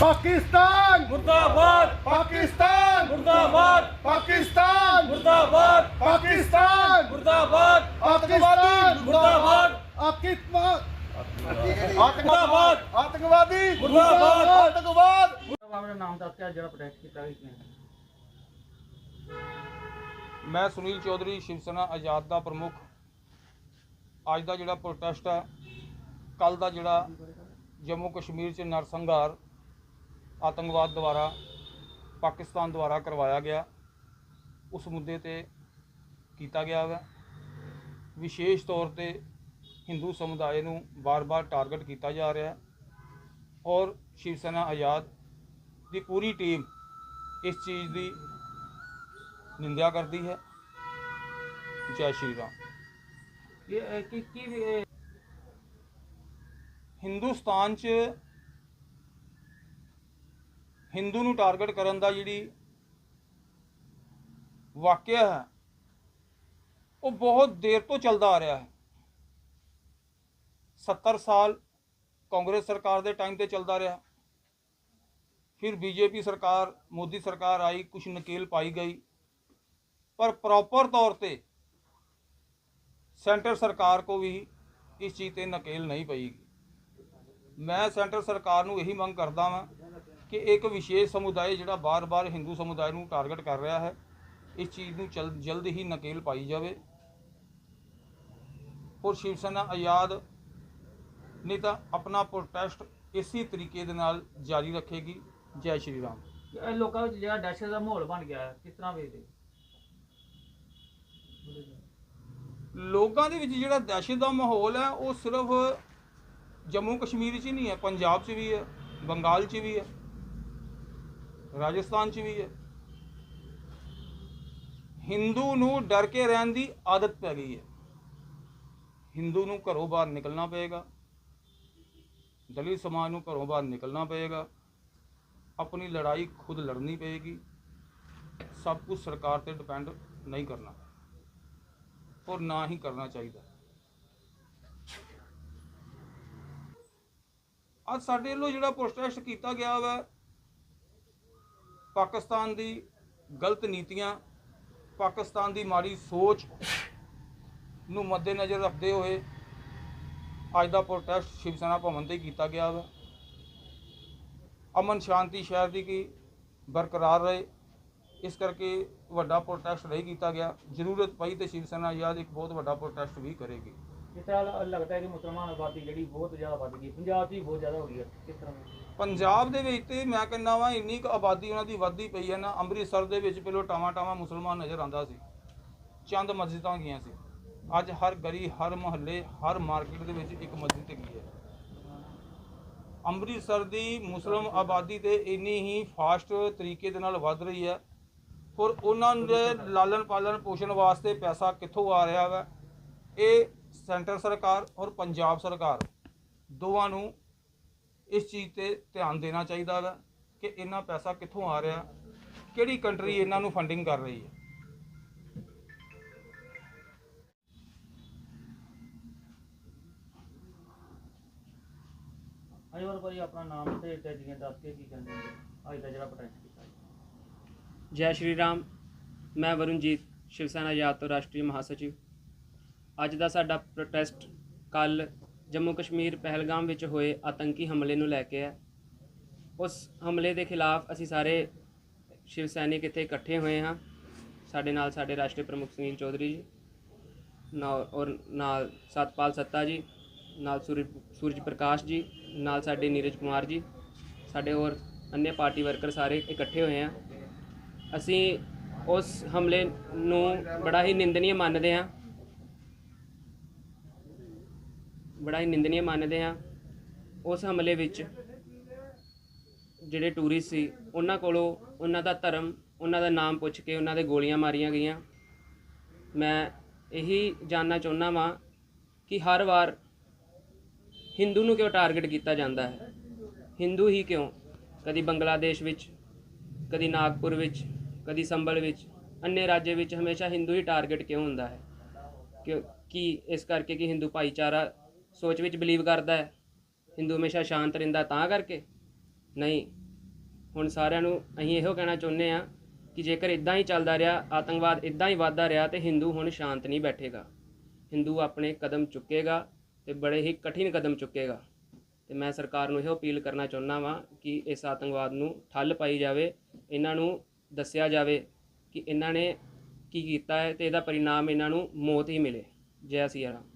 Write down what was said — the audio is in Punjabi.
ਪਾਕਿਸਤਾਨ। ਮੁਰਦਾਬਾਦ। ਪਾਕਿਸਤਾਨ। ਮੁਰਦਾਬਾਦ। ਪਾਕਿਸਤਾਨ। ਮੁਰਦਾਬਾਦ। ਪਾਕਿਸਤਾਨ। ਮੁਰਦਾਬਾਦ। ਪਾਕਿਸਤਾਨ। ਮੁਰਦਾਬਾਦ। ਆਤੰਕਵਾਦ। ਮੁਰਦਾਬਾਦ ਆਤੰਕਵਾਦੀ। ਮੁਰਦਾਬਾਦ। ਆਤੰਕਵਾਦ। ਆਪਣਾ ਨਾਮ ਦੱਸ ਕੇ ਜਿਹੜਾ ਪ੍ਰੋਟੈਸਟ ਕੀਤਾ ਗਿਆ ਮੈਂ ਸੁਨੀਲ ਚੌਧਰੀ ਸ਼ਿਵ ਸੈਨਾ ਆਜ਼ਾਦ ਦਾ ਪ੍ਰਮੁੱਖ। ਅੱਜ ਦਾ ਜਿਹੜਾ ਪ੍ਰੋਟੈਸਟ ਹੈ ਕੱਲ ਦਾ ਜਿਹੜਾ ਜੰਮੂ ਕਸ਼ਮੀਰ 'ਚ ਨਰਸੰਹਾਰ ਆਤੰਕਵਾਦ ਦੁਆਰਾ ਪਾਕਿਸਤਾਨ ਦੁਆਰਾ ਕਰਵਾਇਆ ਗਿਆ। ਉਸ ਮੁੱਦੇ ਤੇ ਕੀਤਾ ਗਿਆ ਹੈ ਵਿਸ਼ੇਸ਼ ਤੌਰ ਤੇ ਹਿੰਦੂ ਸਮੁਦਾਇ ਨੂੰ ਬਾਰ-ਬਾਰ ਟਾਰਗੇਟ ਕੀਤਾ ਜਾ ਰਿਹਾ ਹੈ। ਔਰ ਸ਼ਿਵ ਸੈਨਾ ਆਜ਼ਾਦ ਦੀ ਪੂਰੀ ਟੀਮ ਇਸ ਚੀਜ਼ ਦੀ ਨਿੰਦਿਆ ਕਰਦੀ ਹੈ। ਜੈ ਸ਼੍ਰੀ ਰਾਮ। ਇਹ ਕੀ ਕੀ ਹਿੰਦੁਸਤਾਨ 'ਚ ਹਿੰਦੂ ਨੂੰ ਟਾਰਗੇਟ ਕਰਨ ਦਾ ਜਿਹੜੀ ਵਾਕਿਆ ਹੈ, ਉਹ ਬਹੁਤ ਦੇਰ ਤੋਂ ਚੱਲਦਾ ਆ ਰਿਹਾ ਹੈ। 70 ਸਾਲ ਕਾਂਗਰਸ ਸਰਕਾਰ ਦੇ ਟਾਈਮ ਤੇ ਚੱਲਦਾ ਰਿਹਾ। ਫਿਰ ਬੀਜੇਪੀ ਸਰਕਾਰ, ਮੋਦੀ ਸਰਕਾਰ ਆਈ ਕੁਝ ਨਕੇਲ ਪਾਈ ਗਈ। ਪਰ ਪ੍ਰੋਪਰ ਤੌਰ ਤੇ ਸੈਂਟਰ ਸਰਕਾਰ ਕੋ ਵੀ ਇਸ ਚੀਜ਼ ਤੇ ਨਕੇਲ ਨਹੀਂ ਪਈ। ਮੈਂ ਸੈਂਟਰ ਸਰਕਾਰ ਨੂੰ ਇਹੀ ਮੰਗ ਕਰਦਾ ਵਾਂ ਕਿ ਇੱਕ ਵਿਸ਼ੇਸ਼ ਸਮੁਦਾਇ ਜਿਹੜਾ ਬਾਰ-ਬਾਰ ਹਿੰਦੂ ਸਮੁਦਾਇ ਨੂੰ ਟਾਰਗੇਟ ਕਰ ਰਿਹਾ ਹੈ ਇਸ ਚੀਜ਼ ਨੂੰ ਜਲਦ ਹੀ ਨਕੇਲ ਪਾਈ ਜਾਵੇ। ਔਰ ਸ਼ਿਵ ਸੈਨਾ ਆਜ਼ਾਦ ਨਹੀਂ ਤਾਂ ਆਪਣਾ ਪ੍ਰੋਟੈਸਟ ਇਸੇ ਤਰੀਕੇ ਦੇ ਨਾਲ ਜਾਰੀ ਰੱਖੇਗੀ। ਜੈ ਸ਼੍ਰੀ ਰਾਮ। ਇਹ ਲੋਕਾਂ ਵਿੱਚ ਜਿਹੜਾ ਦਹਿਸ਼ਤ ਦਾ ਮਾਹੌਲ ਬਣ ਗਿਆ ਹੈ, ਕਿਸ ਤਰ੍ਹਾਂ ਵੇਖਦੇ ਲੋਕਾਂ ਦੇ ਵਿੱਚ ਜਿਹੜਾ ਦਹਿਸ਼ਤ ਦਾ ਮਾਹੌਲ ਹੈ ਉਹ ਸਿਰਫ ਜੰਮੂ ਕਸ਼ਮੀਰ 'ਚ ਹੀ ਨਹੀਂ ਹੈ ਪੰਜਾਬ 'ਚ ਵੀ ਹੈ ਬੰਗਾਲ 'ਚ ਵੀ ਹੈ। ਰਾਜਸਥਾਨ 'ਚ ਵੀ ਹੈ। ਹਿੰਦੂ ਨੂੰ ਡਰ ਕੇ ਰਹਿਣ ਦੀ ਆਦਤ ਪੈ ਗਈ ਹੈ। ਹਿੰਦੂ ਨੂੰ ਘਰੋਂ ਬਾਹਰ ਨਿਕਲਣਾ ਪਏਗਾ। ਦਲਿਤ ਸਮਾਜ ਨੂੰ ਘਰੋਂ ਬਾਹਰ ਨਿਕਲਣਾ ਪਏਗਾ। ਆਪਣੀ ਲੜਾਈ ਖੁਦ ਲੜਨੀ ਪਏਗੀ। ਸਭ ਕੁਝ ਸਰਕਾਰ ਤੇ ਡਿਪੈਂਡ ਨਹੀਂ ਕਰਨਾ। ਔਰ ਨਾ ਹੀ ਕਰਨਾ ਚਾਹੀਦਾ। ਅੱਜ ਸਾਡੇ ਵੱਲੋਂ ਜਿਹੜਾ ਪ੍ਰੋਟੈਸਟ ਕੀਤਾ ਗਿਆ ਵਾ ਪਾਕਿਸਤਾਨ ਦੀ ਗਲਤ ਨੀਤੀਆਂ, ਪਾਕਿਸਤਾਨ ਦੀ ਮਾੜੀ ਸੋਚ ਨੂੰ ਮੱਦੇਨਜ਼ਰ ਰੱਖਦੇ ਹੋਏ ਅੱਜ ਦਾ ਪ੍ਰੋਟੈਸਟ ਸ਼ਿਵ ਸੈਨਾ ਭਵਨ ਤੇ ਕੀਤਾ ਗਿਆ ਵਾ। ਅਮਨ ਸ਼ਾਂਤੀ ਸ਼ਹਿਰ ਦੀ ਕੀ ਬਰਕਰਾਰ ਰਹੇ। ਇਸ ਕਰਕੇ ਵੱਡਾ ਪ੍ਰੋਟੈਸਟ ਨਹੀਂ ਕੀਤਾ ਗਿਆ। ਜ਼ਰੂਰਤ ਪਈ ਤੇ ਸ਼ਿਵ ਸੈਨਾ ਯਾਦ ਇੱਕ ਬਹੁਤ ਵੱਡਾ ਪ੍ਰੋਟੈਸਟ ਵੀ ਕਰੇਗੀ। ਜਿਸ ਤਰ੍ਹਾਂ ਲੱਗਦਾ ਹੈ ਕਿ ਮੁਸਲਮਾਨ ਆਬਾਦੀ ਜਿਹੜੀ ਬਹੁਤ ਜ਼ਿਆਦਾ ਵੱਧ ਗਈ, ਪੰਜਾਬ 'ਚ ਵੀ ਬਹੁਤ ਜ਼ਿਆਦਾ ਹੋ ਗਈ ਹੈ, ਕਿਸ ਤਰ੍ਹਾਂ? ਪੰਜਾਬ ਦੇ ਵਿੱਚ ਤੇ ਮੈਂ ਕਹਿੰਦਾ ਵਾਂ, ਇੰਨੀ ਕੁ ਆਬਾਦੀ ਉਹਨਾਂ ਦੀ ਵੱਧਦੀ ਪਈ ਹੈ ਨਾ, ਅੰਮ੍ਰਿਤਸਰ ਦੇ ਵਿੱਚ ਪਹਿਲਾਂ ਟਾਵਾਂ ਟਾਵਾਂ ਮੁਸਲਮਾਨ ਨਜ਼ਰ ਆਂਦਾ ਸੀ, ਚੰਦ ਮਸਜਿਦਾਂ ਗਈਆਂ ਸੀ, ਅੱਜ ਹਰ ਗਲੀ, ਹਰ ਮੁਹੱਲੇ, ਹਰ ਮਾਰਕੀਟ ਦੇ ਵਿੱਚ ਇੱਕ ਮਸਜਿਦ ਹੈਗੀ ਹੈ। ਅੰਮ੍ਰਿਤਸਰ ਦੀ ਮੁਸਲਮ ਆਬਾਦੀ ਤੇ ਇੰਨੀ ਹੀ ਫਾਸਟ ਤਰੀਕੇ ਦੇ ਨਾਲ ਵੱਧ ਰਹੀ ਹੈ ਔਰ ਉਹਨਾਂ ਦੇ ਲਾਲਣ ਪਾਲਣ ਪੋਸ਼ਣ ਵਾਸਤੇ ਪੈਸਾ ਕਿੱਥੋਂ ਆ ਰਿਹਾ ਵਾ? ਇਹ ਸੈਂਟਰ ਸਰਕਾਰ ਔਰ ਪੰਜਾਬ ਸਰਕਾਰ ਦੋਵਾਂ ਨੂੰ ਇਸ ਚੀਜ਼ ਤੇ ਧਿਆਨ ਦੇਣਾ ਚਾਹੀਦਾ ਵਾ ਕਿ ਇਹਨਾਂ ਪੈਸਾ ਕਿੱਥੋਂ ਆ ਰਿਹਾ ਕਿਹੜੀ ਕੰਟਰੀ ਇਹਨਾਂ ਨੂੰ ਫੰਡਿੰਗ ਕਰ ਰਹੀ ਹੈ। ਅਜੇ ਵਾਰ ਭਾਈ ਆਪਣਾ ਨਾਮ ਤੇ ਟੈਗੀਆਂ ਦੱਸ ਕੇ ਕੀ ਕਹਿੰਦੇ ਅੱਜ ਦਾ ਜਿਹੜਾ ਪ੍ਰੋਟੈਸਟ ਕੀਤਾ। ਜੈ। ਸ਼੍ਰੀ ਰਾਮ ਮੈਂ ਵਰੁਣਜੀਤ ਸ਼ਿਵ ਸੈਨਾ ਆਜ਼ਾਦ ਤੋਂ ਰਾਸ਼ਟਰੀ ਮਹਾਸਚਿਵ। ਅੱਜ ਦਾ ਸਾਡਾ ਪ੍ਰੋਟੈਸਟ ਕੱਲ ਜੰਮੂ ਕਸ਼ਮੀਰ ਪਹਿਲਗਾਮ ਵਿੱਚ ਹੋਏ ਆਤੰਕੀ ਹਮਲੇ ਨੂੰ ਲੈ ਕੇ ਹੈ। ਉਸ ਹਮਲੇ ਦੇ ਖਿਲਾਫ ਅਸੀਂ ਸਾਰੇ ਸ਼ਿਵ ਸੈਨਿਕ ਇੱਥੇ ਇਕੱਠੇ ਹੋਏ ਹਾਂ। ਸਾਡੇ ਨਾਲ ਸਾਡੇ ਰਾਸ਼ਟਰੀ ਪ੍ਰਮੁੱਖ ਸੁਨੀਲ ਚੌਧਰੀ ਜੀ, ਨਾਲ ਔਰ ਨਾਲ ਸਤਪਾਲ ਸੱਤਾ ਜੀ, ਨਾਲ ਸੂਰਜ ਸੂਰਜ ਪ੍ਰਕਾਸ਼ ਜੀ, ਨਾਲ ਸਾਡੇ ਨੀਰਜ ਕੁਮਾਰ ਜੀ, ਸਾਡੇ ਹੋਰ ਅੰਨੇ ਪਾਰਟੀ ਵਰਕਰ ਸਾਰੇ ਇਕੱਠੇ ਹੋਏ ਆ ਅਸੀਂ ਉਸ ਹਮਲੇ ਨੂੰ ਬੜਾ ਹੀ ਨਿੰਦਨੀय ਮੰਨਦੇ ਹਾਂ। ਬੜਾ ਹੀ ਨਿੰਦਨੀय ਮੰਨਦੇ ਹਾਂ। ਉਸ ਹਮਲੇ ਵਿੱਚ ਜਿਹੜੇ ਟੂਰਿਸਟ ਸੀ, ਉਹਨਾਂ ਕੋਲੋਂ ਉਹਨਾਂ ਦਾ ਧਰਮ, ਉਹਨਾਂ ਦਾ ਨਾਮ ਪੁੱਛ ਕੇ ਉਹਨਾਂ ਦੇ ਗੋਲੀਆਂ ਮਾਰੀਆਂ ਗਈਆਂ। ਮੈਂ ਇਹੀ ਜਾਨਣਾ ਚਾਹੁੰਦਾ ਵਾਂ ਕਿ ਹਰ ਵਾਰ ਹਿੰਦੂ ਨੂੰ ਕਿਉਂ ਟਾਰਗੇਟ ਕੀਤਾ ਜਾਂਦਾ ਹੈ? ਹਿੰਦੂ ਹੀ ਕਿਉਂ? ਕਦੀ ਬੰਗਲਾਦੇਸ਼ ਵਿੱਚ, ਕਦੀ ਨਾਗਪੁਰ ਵਿੱਚ, ਕਦੀ ਸੰਭਲ ਵਿੱਚ, ਅੰਨੇ ਰਾਜੇ ਵਿੱਚ ਹਮੇਸ਼ਾ ਹਿੰਦੂ ਹੀ ਟਾਰਗੇਟ ਕਿਉਂ ਹੁੰਦਾ ਹੈ? ਕਿਉਂ ਕੀ ਇਸ ਕਰਕੇ ਕਿ ਹਿੰਦੂ ਭਾਈਚਾਰਾ ਸੋਚ ਵਿੱਚ ਬਲੀਵ ਕਰਦਾ ਹੈ। ਹਿੰਦੂ ਹਮੇਸ਼ਾ ਸ਼ਾਂਤ ਰਹਿੰਦਾ ਤਾਂ ਕਰਕੇ। ਨਹੀਂ, ਹੁਣ ਸਾਰਿਆਂ ਨੂੰ ਅਸੀਂ ਇਹੋ ਕਹਿਣਾ ਚਾਹੁੰਦੇ ਆ ਕਿ ਜੇਕਰ ਇਦਾਂ ਹੀ ਚੱਲਦਾ ਰਿਹਾ, ਆਤੰਕਵਾਦ ਇਦਾਂ ਹੀ ਵੱਧਦਾ ਰਿਹਾ ਤੇ ਹਿੰਦੂ ਹੁਣ ਸ਼ਾਂਤ ਨਹੀਂ ਬੈਠੇਗਾ। ਹਿੰਦੂ ਆਪਣੇ ਕਦਮ ਚੁੱਕੇਗਾ ਤੇ ਬੜੇ ਹੀ ਕਠਿਨ ਕਦਮ ਚੁੱਕੇਗਾ। ਤੇ ਮੈਂ ਸਰਕਾਰ ਨੂੰ ਇਹੋ ਅਪੀਲ ਕਰਨਾ ਚਾਹੁੰਦਾ ਵਾਂ ਕਿ ਇਸ ਆਤੰਕਵਾਦ ਨੂੰ ਠੱਲ ਪਾਈ ਜਾਵੇ। ਇਹਨਾਂ ਨੂੰ ਦੱਸਿਆ ਜਾਵੇ ਕਿ ਇਹਨਾਂ ਨੇ ਕੀ ਕੀਤਾ ਹੈ ਤੇ ਇਹਦਾ ਪਰਿਣਾਮ ਇਹਨਾਂ ਨੂੰ ਮੌਤ ਹੀ ਮਿਲੇ। ਜੈ ਸਿਆ ਰਾਮ।